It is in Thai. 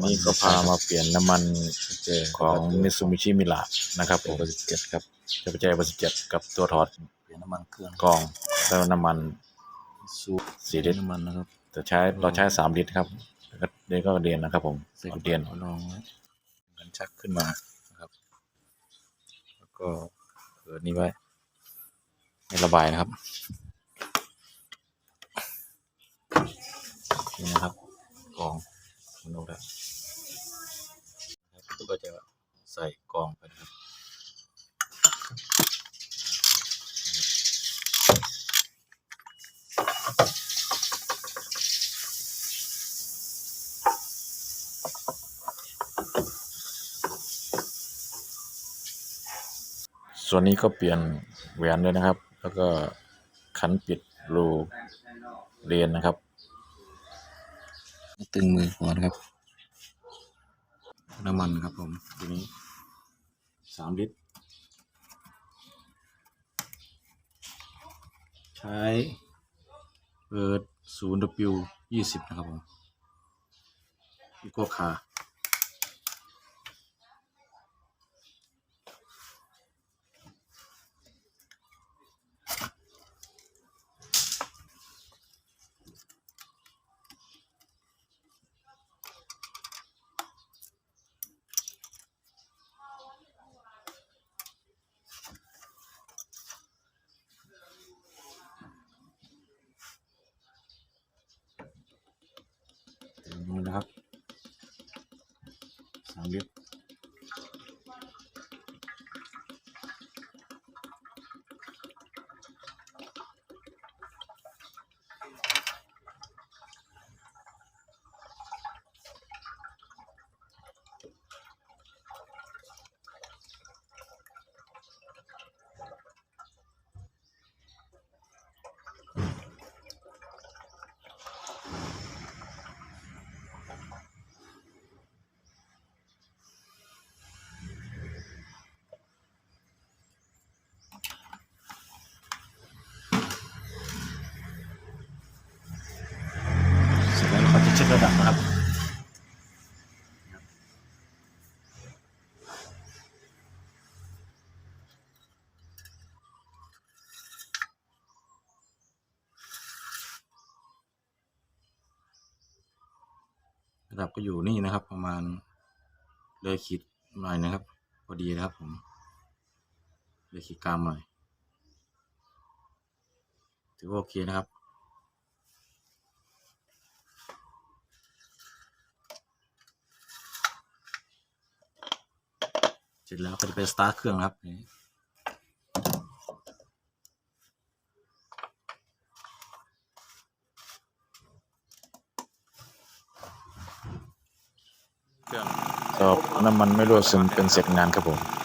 วันนี้ก็พามาเปลี่ยนน้ำมันเจอของ Mitsubishi m i r a นะครับผตัวมเบอร์สิบเจ็ดครับจะไปแจกเบอร์สิบเจ็ดกับตัวถอดเปลี่ยนน้ำมันเครื่องกรองแล้วน้ำมันสูสี่ลิตรน้ำมันนะครับจะใช้เราใช้สามลิตรครับแล้วก็เดนก็เดียนนะครับผมใส่กดเดียนลองไว้กันชักขึ้นมานะครับ แล้วก็เปิดนี้ไว้ให้ระบายนะครับนี่นะครับกรองมั นกแล้วนะครับก็จะใส่กองไปนะครับส่วนนี้ก็เปลี่ยนแหวนด้วยนะครับ แล้วก็ขันปิดรูเรียนนะครับ ตึงมือก่อนครับ น้ำมันครับผมทีนี้สามลิตร ใช้เปิดศูนย์ W ยี่สิบนะครับผมอีโกคา สา ระเช็คระดับนะครับ ระดับก็อยู่นี่นะครับ ประมาณเลยขีดหน่อยนะครับ พอดีนะครับผมเลยขีดกลางหน่อยถือว่าโอเคนะครับ เสร็จแล้วก็จะเป็นสตาร์ทเครื่องครับนี่ตอบน้ำมันไม่รั่วซึมเป็นเสร็จงานครับผม